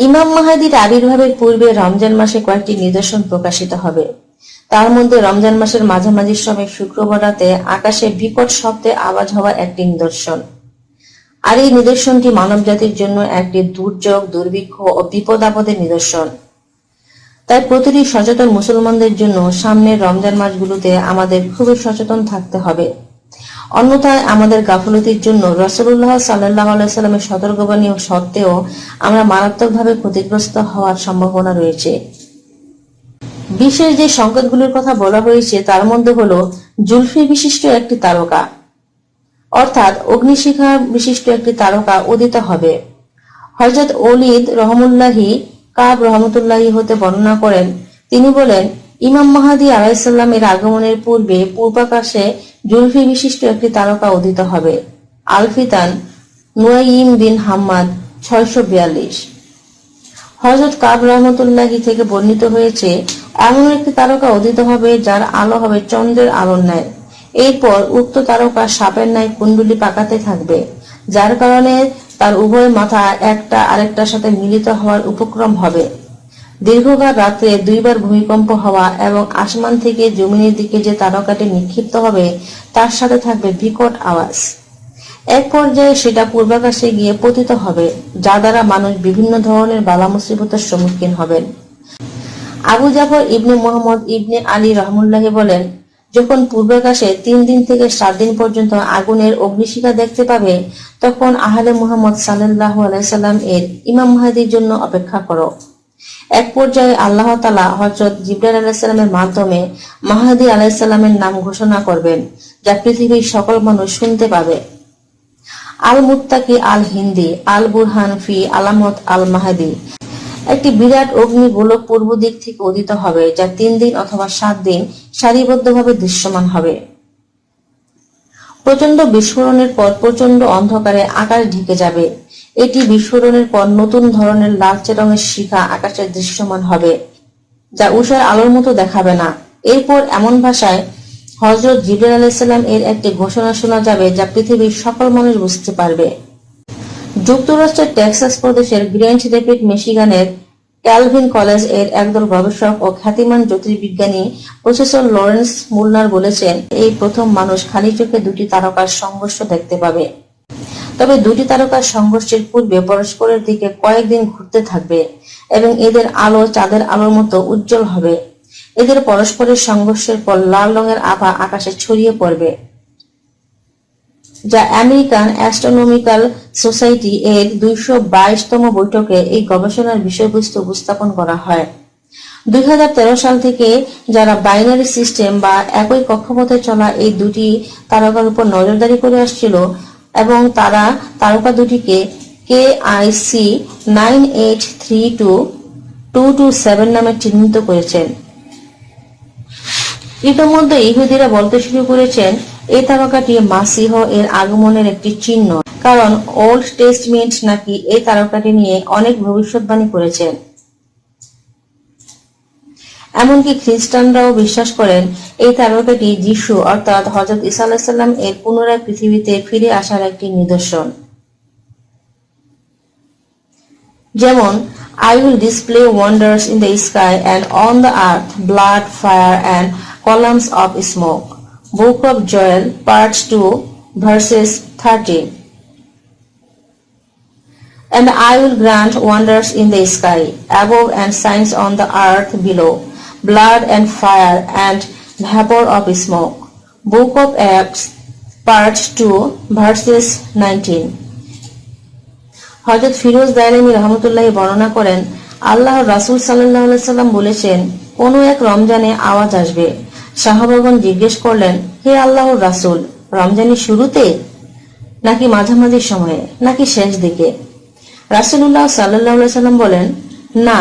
ইমাম মাহাদির আবির্ভাবের পূর্বে রমজান মাসে কয়েকটি নিদর্শন প্রকাশিত হবে। তার মধ্যে রমজান মাসের মাঝামাঝি সময় শুক্রবার রাতে আকাশে বিকট শব্দে আওয়াজ হওয়ার একটি নিদর্শন। আর এই নিদর্শনটি মানব জাতির জন্য একটি দুর্যোগ, দুর্ভিক্ষ ও বিপদ আপদের নিদর্শন। তাই প্রতিটি সচেতন মুসলমানদের জন্য সামনের রমজান মাসগুলোতে আমাদের খুবই সচেতন থাকতে হবে। অন্যথায় আমাদের গাফলতির জন্য রসুল্লাহ সাল্লাহ আলাইস্লামের সতর্কবাণী সত্ত্বেও আমরা মারাত্মকভাবে ক্ষতিগ্রস্ত হওয়ার সম্ভাবনা রয়েছে। বিশেষ যে সংকেতগুলোর কথা বলা হয়েছে, তার মধ্যে হলো জুলফি বিশিষ্ট একটি তারকা। অর্থাৎ অগ্নিশিখা বিশিষ্ট একটি তারকা উদিত হবে। হজরত অলিদ রহমুল্লাহি কাব রহমতুল্লাহি হতে বর্ণনা করেন, তিনি বলেন ইমাম মাহাদি আলাইসাল্লামের আগমনের পূর্বে পূর্বাকাশে জুলফি বিশিষ্ট একটি তারকা উদিত হবে। আলফিতান নুয়াইম বিন হাম্মাদ, ছয়শো বিয়াল্লিশ। হজরত কাব রহমতুল্লাহি থেকে বর্ণিত হয়েছে, এমন একটি তারকা উদিত হবে যার আলো হবে চন্দ্রের আলোর ন্যায়। এরপর উক্ত তারকা সাপের ন্যায় কুণ্ডুলি পাকাতে থাকবে, যার কারণে তার উভয় মাথা একটা আরেকটার সাথে মিলিত হওয়ার উপক্রম হবে। দীর্ঘকাল রাত্রে দুইবার ভূমিকম্প হওয়া এবং আসমান থেকে জমিনের দিকে যে তারকাটি নিক্ষিপ্ত হবে, তার সাথে থাকবে বিকট আওয়াজ। এক পর্যায়ে সেটা পূর্বাকাশে গিয়ে পতিত হবে যা দ্বারা মানুষ বিভিন্ন ধরনের বালা মুসিবতের সম্মুখীন হবেন। আবু জাফর ইবনে মোহাম্মদ ইবনে আলী রহমুল্লাহি বলেন, যখন পূর্বাকাশে তিন দিন থেকে সাত দিন পর্যন্ত আগুনের অগ্নিশিখা দেখতে পাবে, তখন আহলে মুহাম্মদ সাল্লাহ আলাইসাল্লাম এর ইমাম মাহাদির জন্য অপেক্ষা করো। এক পর্যায়ে আল্লাহ তালা হজরত জিব্রাইল আলাইসাল্লামের মাধ্যমে মাহাদি আলাইসাল্লামের নাম ঘোষণা করবেন, যা পৃথিবীর সকল মানুষ শুনতে পাবে। আল মুত্তাকি আল হিন্দি আল বুরহান ফি আলামত আল মাহাদি একটি বিরাট অগ্নি গোলক পূর্ব দিক থেকে উদিত হবে, যা তিন দিন অথবা সাত দিন সারিবদ্ধভাবে দৃশ্যমান হবে। প্রচণ্ড বিস্ফোরণের পর প্রচণ্ড অন্ধকারে আকাশ ঢেকে যাবে। এটি বিস্ফোরণের পর নতুন ধরনের লালচে রঙের শিখা আকাশে দৃশ্যমান হবে, যা উষার আলোর মতো দেখাবে না। এরপর এমন ভাষায় হজরত জিবরাল আলাইসাল্লাম এর একটি ঘোষণা শোনা যাবে যা পৃথিবীর সকল মানুষ বুঝতে পারবে। যুক্তরাষ্ট্রের টেক্সাস প্রদেশের গ্র্যান্ড রেপিড মিশিগানের ক্যালভিন কলেজের একদল গবেষক ও খ্যাতিমান জ্যোতির্বিজ্ঞানী প্রফেসর লরেন্স মুলনার বলেছেন, এই প্রথম মানুষ খালি চোখে দুটি তারকার সংঘর্ষ দেখতে পাবে। তবে দুটি তারকার সংঘর্ষের পূর্বে পরস্পরের দিকে কয়েকদিন ঘুরতে থাকবে এবং এদের আলো চাঁদের আলোর মতো উজ্জ্বল হবে। এদের পরস্পরের সংঘর্ষের পর লাল রঙের আভা আকাশে ছড়িয়ে পড়বে, যা আমেরিকান অ্যাস্ট্রোনমিক্যাল সোসাইটি এর দুইশো তম বৈঠকে এই গবেষণার বিষয়বস্তু উপস্থাপন করা হয়। দুই হাজার তেরো সাল থেকে যারা বাইনারি সিস্টেম বা একই কক্ষপথে চলা এই দুটি তারকার উপর নজরদারি করে আসছিল এবং তারা তারকা দুটিকে K I C nine eight three two two two seven নামে চিহ্নিত করেছেন। ইতোমধ্যে ইহুদিরা বলতে শুরু করেছেন এই তারকাটি মাসিহ এর আগমনের একটি চিহ্ন, কারণ ওল্ড টেস্টমেন্ট নাকি এই তারকাটি নিয়ে অনেক ভবিষ্যৎবাণী করেছেন। এমনকি খ্রিস্টানরাও বিশ্বাস করেন, এই তারকাটি যিশু অর্থাৎ হজরত ইসা এর পুনরায় পৃথিবীতে ফিরে আসার একটি নিদর্শন। যেমন I will display wonders in the sky and on the earth blood fire and columns of smoke book of Joel part two verses thirty and I will grant wonders in the sky above and signs on the earth below blood and fire and vapor of smoke. Book of Acts, part 2, verses 19. হজরত Firoz Daylami রহমতুল্লাহ বর্ণনা করেন আল্লাহ রাসুল সাল্লাহ সাল্লাম বলেছেন কোন এক রমজানে আওয়াজ আসবে। সাহাবাগন জিজ্ঞেস করলেন হে আল্লাহর রাসুল রমজানের শুরুতে? নাকি মাঝামাঝি সময়ে? নাকি শেষ দিকে? রাসুল্লাহ সাল্লাহ সাল্লাম বলেন না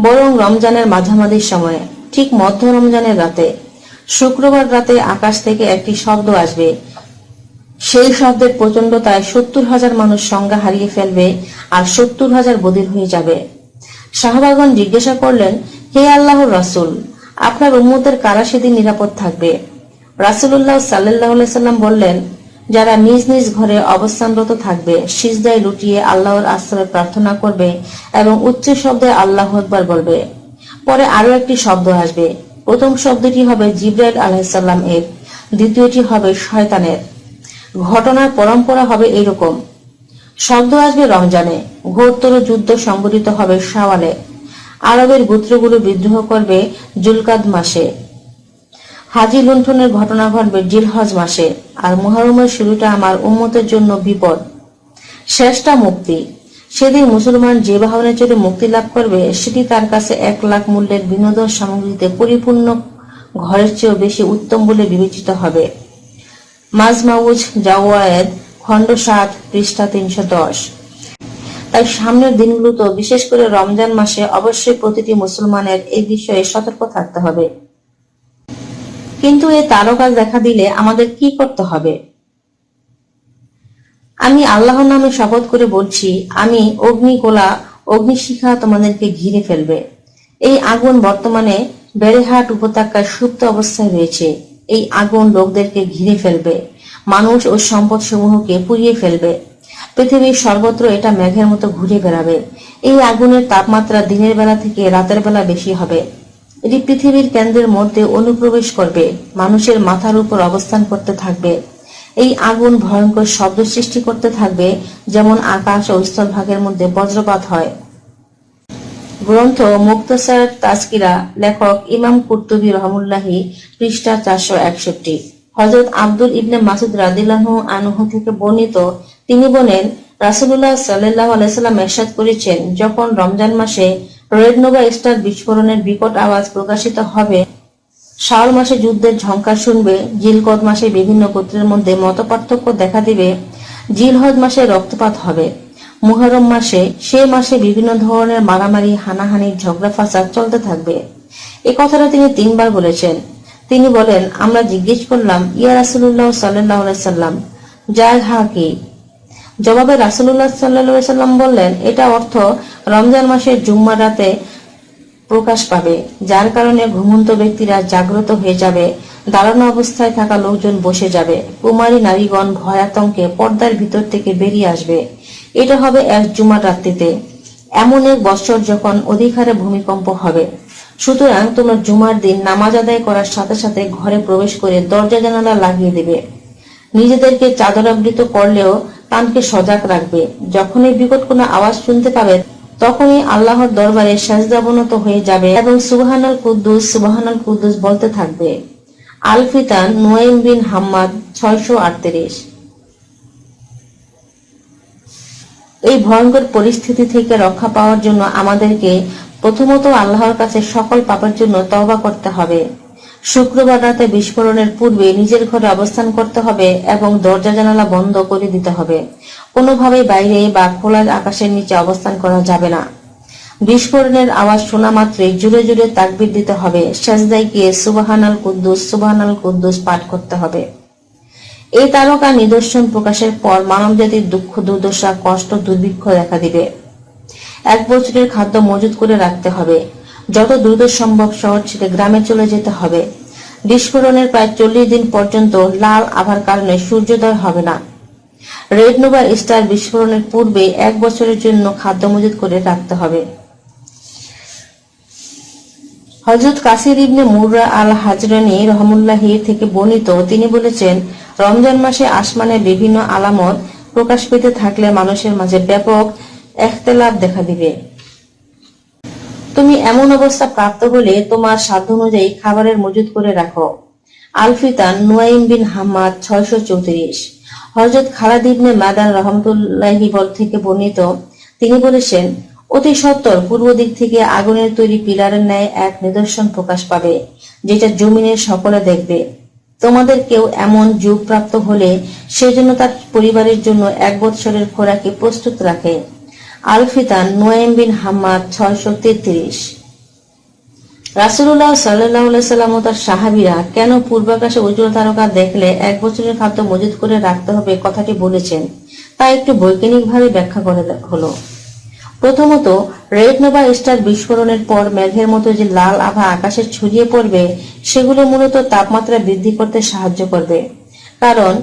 বরং রমজানের মাঝামাঝি সময়ে। ঠিক মধ্য রমজানের রাতে, শুক্রবার রাতে আকাশ থেকে একটি শব্দ আসবে। সেই শব্দের প্রচন্ডতায় সত্তর হাজার মানুষ সংজ্ঞা হারিয়ে ফেলবে আর সত্তর হাজার বদির হয়ে যাবে। শাহবাগন জিজ্ঞাসা করলেন, হে আল্লাহর রাসুল, আপনার উম্মতের কারা সেদিন নিরাপদ থাকবে? রাসুল্লাহ সাল্লাহ সাল্লাম বললেন, যারা নিজ নিজ ঘরে অবস্থানরত থাকবে, সিজদায় লুটিয়ে আল্লাহর আশ্রয় প্রার্থনা করবে এবং উচ্চ শব্দে আল্লাহ আকবার বলবে। পরে আরও একটি শব্দ আসবে। প্রথম শব্দটি হবে জিব্রাইল আলাহিসাল্লাম এর, দ্বিতীয়টি হবে শয়তানের। ঘটনার পরম্পরা হবে এরকম। শব্দ আসবে রমজানে। ঘোরতর যুদ্ধ সংঘটিত হবে শাওয়ালে। আরবের গোত্রগুলো বিদ্রোহ করবে জুলকাদ মাসে। হাজি লুণ্ঠনের ঘটনা ঘটবে জিলহজ মাসে। আর মুহরমের শুরুটা আমার উন্মতের জন্য বিপদ। শেষটা মুক্তি। সেদিন মুসলমান যে বাহনে চড়ে মুক্তি লাভ করবে, সেটি তার কাছে এক লাখ মূল্যের বিনোদন সামগ্রীতে পরিপূর্ণ ঘরের চেয়েও বেশি উত্তম বলে বিবেচিত হবে। মাজমাউজ জাওয়ায়েদ, খণ্ড সাত, পৃষ্ঠা তিনশো দশ। তাই সামনের দিনগুলোতে বিশেষ করে রমজান মাসে অবশ্যই প্রতিটি মুসলমানের এই বিষয়ে সতর্ক থাকতে হবে। কিন্তু এই তারকা দেখা দিলে আমাদের কি করতে হবে? আমি আল্লাহর নামে শপথ করে বলছি, আমি অগ্নিগোলা অগ্নিশিখা তোমাদেরকে ঘিরে ফেলবে। এই আগুন বর্তমানে বেড়েহাট উপত্যকায় সুপ্ত অবস্থায় রয়েছে। এই আগুন লোকদেরকে ঘিরে ফেলবে, মানুষ ও সম্পদ সমূহকে পুড়িয়ে ফেলবে। পৃথিবীর সর্বত্র এটা মেঘের মতো ঘুরে বেড়াবে। এই আগুনের তাপমাত্রা দিনের বেলা থেকে রাতের বেলা বেশি হবে। এটি পৃথিবীর কেন্দ্রের মধ্যে অনুপ্রবেশ করবে, মানুষের মাথার উপর অবস্থান করতে থাকবে। এই আগুন ভয়ঙ্কর শব্দ সৃষ্টি করতে থাকবে, যেমন আকাশ ও স্থলভাগের মধ্যে বজ্রপাত হয়। গ্রন্থ মুক্তসার তাজকিরা, লেখক ইমাম কুর্তুবী রহমুল্লাহি, পৃষ্ঠা চারশো একষট্টি। হজরত আব্দুল ইবনে মাসুদ রাদিল্লাহু আনহু থেকে বর্ণিত, তিনি বলেন রাসুল্লাহ সাল্লাহ আলাইসাল্লাম এরশাদ করেছেন, যখন রমজান মাসে রেড নোভা স্টার বিস্ফোরণের বিকট আওয়াজ প্রকাশিত হবে শাওয়াল মাসে যুদ্ধের ঝঙ্কার শুনবে জিলকদ মাসে বিভিন্ন গোত্রের মধ্যে মতপার্থক্য দেখা দিবে জিলহজ মাসে রক্তপাত হবে। মুহরম মাসে, সে মাসে বিভিন্ন ধরনের মারামারি হানাহানি ঝগড়া ফাসাদ চলতে থাকবে। এ কথাটা তিনি তিনবার বলেছেন। তিনি বলেন, আমরা জিজ্ঞেস করলাম, ইয়া রাসুল্লাহ সাল্লাহ সাল্লাম, যার হা কি? জবাবে রাসুল্লাহ সাল্লাহ সাল্লাম বললেন, এটা অর্থ রমজান মাসের জুম্মার রাতে প্রকাশ পাবে, যার কারণে ঘুমন্ত ব্যক্তিরা জাগ্রত হয়ে যাবে, দাঁড়ানো অবস্থায় থাকা লোকজন বসে যাবে, কুমারী নারীগণ ভয়াতঙ্কে পর্দার ভিতর থেকে বেরিয়ে আসবে। এটা হবে এক জুমার রাত্রিতে। এমন এক বৎসর যখন অধিকারে ভূমিকম্প হবে। সুতরাং তোমরা জুমার দিন নামাজ আদায় করার সাথে সাথে ঘরে প্রবেশ করে দরজা জানালা লাগিয়ে দেবে। নিজেদেরকে চাদরাবৃত করলেও কানকে সজাগ রাখবে। যখনই বিকট কোনো আওয়াজ শুনতে পাবে তখনই আল্লাহর দরবারে সাজদাবনত হয়ে যাবে এবং সুবহানাল কুদ্দুস সুবহানাল কুদ্দুস বলতে থাকবে। আল ফিতান নোয়েম বিন হাম্মাদ, ছয়শো আটত্রিশ। এই ভয়ঙ্কর পরিস্থিতি থেকে রক্ষা পাওয়ার জন্য আমাদেরকে প্রথমত আল্লাহর কাছে সকল পাপের জন্য তওবা করতে হবে। শুক্রবার রাতে বিস্ফোরণের পূর্বে নিজের ঘরে অবস্থান করতে হবে এবং দরজা জানালা বন্ধ করে দিতে হবে। কোনোভাবেই বাইরে বা খোলা আকাশের নিচে অবস্থান করা যাবে না। বিস্ফোরণের আওয়াজ শোনা মাত্রই জুড়ে জুড়ে তাকবির দিতে হবে। সেজদায় গিয়ে সুবাহানাল কুদ্দুস সুবাহানাল কুদ্দুস পাঠ করতে হবে। এই তারকা নিদর্শন প্রকাশের পর মানবজাতির দুঃখ, দুর্দশা, কষ্ট, দুর্ভিক্ষ দেখা দিবে। এক বছরের খাদ্য মজুত করে রাখতে হবে। যত দ্রুত সম্ভব শহর ছেড়ে গ্রামে চলে যেতে হবে। বিস্ফোরণের প্রায় চল্লিশ দিন পর্যন্ত লাল আভার কারণে সূর্যোদয় হবে না। রেড নোভা স্টার বিস্ফোরণের পূর্বে এক বছরের জন্য খাদ্য মজুত করে রাখতে হবে। হজরত কাসির ইবনে মুররা আল হাজরানি রহমুল্লাহি থেকে বর্ণিত, তিনি বলেছেন, রমজান মাসে আসমানে বিভিন্ন আলামত প্রকাশ পেতে থাকলে মানুষের মাঝে ব্যাপক এখতেলাফ দেখা দিবে। তুমি এমন অবস্থা প্রাপ্ত হলে তোমার সাধ্য অনুযায়ী খাবারের মজুদ করে রাখো। আলফিতান নুয়াইম বিন হাম্মাদ ছয়শো চৌত্রিশ। হজরত খালাদ ইবনে মাদান রহমতুল্লাহি বল থেকে বর্ণিত, তিনি বলেছেন, অতি সত্তর পূর্ব দিক থেকে আগুনের তৈরি পিলারের ন্যায় এক নিদর্শন প্রকাশ পাবে, যেটা জমিনের সকলে দেখবে। তোমাদের কেউ এমন যুগ প্রাপ্ত হলে সেজন্য তার পরিবারের জন্য এক বৎসরের খোরাকে প্রস্তুত রাখে। আলফিতান নোয়েম বিন হাম্মাদ ছয়শো তেত্রিশ। রাসুল্লাহ সাল্লাহ সাল্লাম ও তার সাহাবিরা কেন পূর্বাকাশে উজ্জ্বল তারকা দেখলে এক বছরের খাদ্য মজুত করে রাখতে হবে কথাটি বলেছেন, তা একটু বৈজ্ঞানিকভাবে ব্যাখ্যা করে হলো। প্রথমত, রেড নোভা স্টার বিস্ফোরণের পর মেঘের মতো যে লাল আভা আকাশে ছড়িয়ে পড়বে, সেগুলো মূলত তাপমাত্রা বৃদ্ধি করতে সাহায্য করবে। কারণ,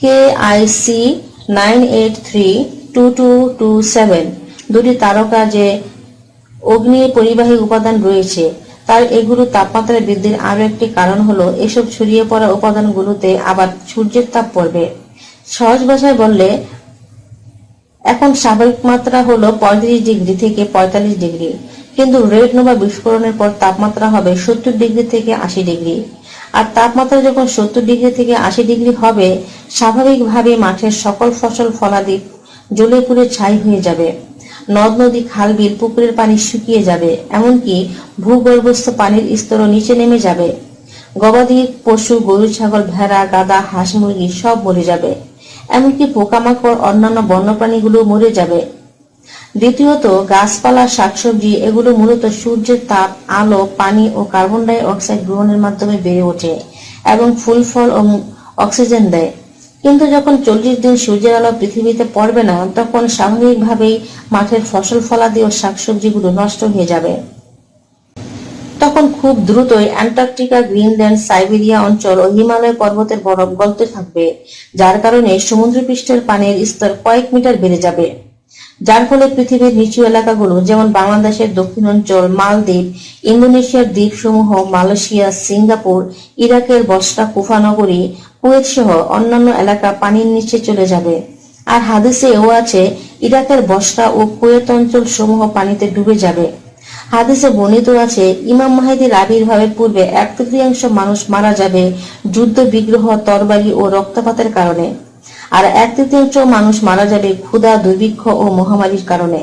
K I C nine eight three two two two seven দুটি তারকা যে অগ্নি পরিবাহী উপাদান রয়েছে, তার এগুলো তাপমাত্রা বৃদ্ধির আরও একটি কারণ হলো এসব ছড়িয়ে পড়া উপাদানগুলোতে আবার সূর্যের তাপ পড়বে। সহজ ভাষায় বললে, এখন স্বাভাবিক মাত্রা হলো পঁয়ত্রিশ ডিগ্রি থেকে পঁয়তাল্লিশ ডিগ্রি, কিন্তু রেড নোভা বিস্ফোরণের পর তাপমাত্রা হবে সত্তর ডিগ্রি থেকে আশি ডিগ্রি। আর তাপমাত্রা যখন সত্তর ডিগ্রি থেকে আশি ডিগ্রি হবে, স্বাভাবিকভাবে মাঠের সকল ফসল ফলাদি জ্বলে পুড়ে ছাই হয়ে যাবে। নদ নদী খাল বিল পুকুরের পানি শুকিয়ে যাবে, এমনকি ভূগর্ভস্থ পানির স্তরও নিচে নেমে যাবে। গবাদি পশু, গরু, ছাগল, ভেড়া গাদা হাঁস, মুরগি সব মরে যাবে। এমনকি পোকামাকড়, অন্যান্য বন্যপ্রাণীগুলো মরে যাবে। দ্বিতীয়ত, গাছপালা, শাকসবজি, এগুলো মূলত সূর্যের তাপ, আলো, পানি ও কার্বন ডাই অক্সাইড গ্রহণের মাধ্যমে বেড়ে ওঠে এবং ফুল, ফল ও অক্সিজেন দেয়। কিন্তু যখন চল্লিশ দিন সূর্যের আলো পৃথিবীতে পড়বে না, তখন স্বাভাবিকভাবেই মাঠের ফসল ফলাদি ও শাকসবজিগুলো নষ্ট হয়ে যাবে। তখন খুব দ্রুতই অ্যান্টার্কটিকা, গ্রিনল্যান্ড, সাইবেরিয়া অঞ্চল ও হিমালয় পর্বতের বরফ গলতে থাকবে, যার কারণে সমুদ্রপৃষ্ঠের পানির স্তর কয়েক মিটার বেড়ে যাবে। যার ফলে পৃথিবীর নিচু এলাকাগুলো, যেমন বাংলাদেশের দক্ষিণ অঞ্চল মালদ্বীপ, ইন্দোনেশিয়ার দ্বীপসমূহ, মালয়েশিয়া, সিঙ্গাপুর, ইরাকের বসরা কুফানগরী কুয়েত সহ অন্যান্য এলাকা পানির নিচে চলে যাবে। আর হাদিসে এও আছে, ইরাকের বসরা ও কুয়েত অঞ্চল সমূহ পানিতে ডুবে যাবে। হাদিসে বর্ণিত আছে, ইমাম মাহিদির আবির্ভাবের পূর্বে এক তৃতীয়াংশ মানুষ মারা যাবে যুদ্ধ, বিগ্রহ, তরবারি ও রক্তপাতের কারণে। আর এক তৃতীয়াংশ মানুষ মারা যাবে ক্ষুধা, দুর্ভিক্ষ ও মহামারীর কারণে।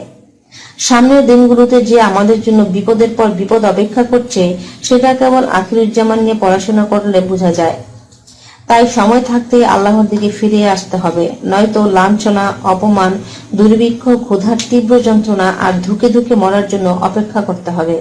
সামনের দিনগুলোতে যে আমাদের জন্য বিপদের পর বিপদ অপেক্ষা করছে, সেটা কেবল আখিরুজ্জামান নিয়ে পড়াশোনা করলে বোঝা যায়। তাই সময় থাকতে আল্লাহর দিকে ফিরে আসতে হবে। নয়তো লাঞ্ছনা, অপমান, দুর্ভিক্ষ, ক্ষুধার তীব্র যন্ত্রণা আর ধুকে ধুকে মরার জন্য অপেক্ষা করতে হবে।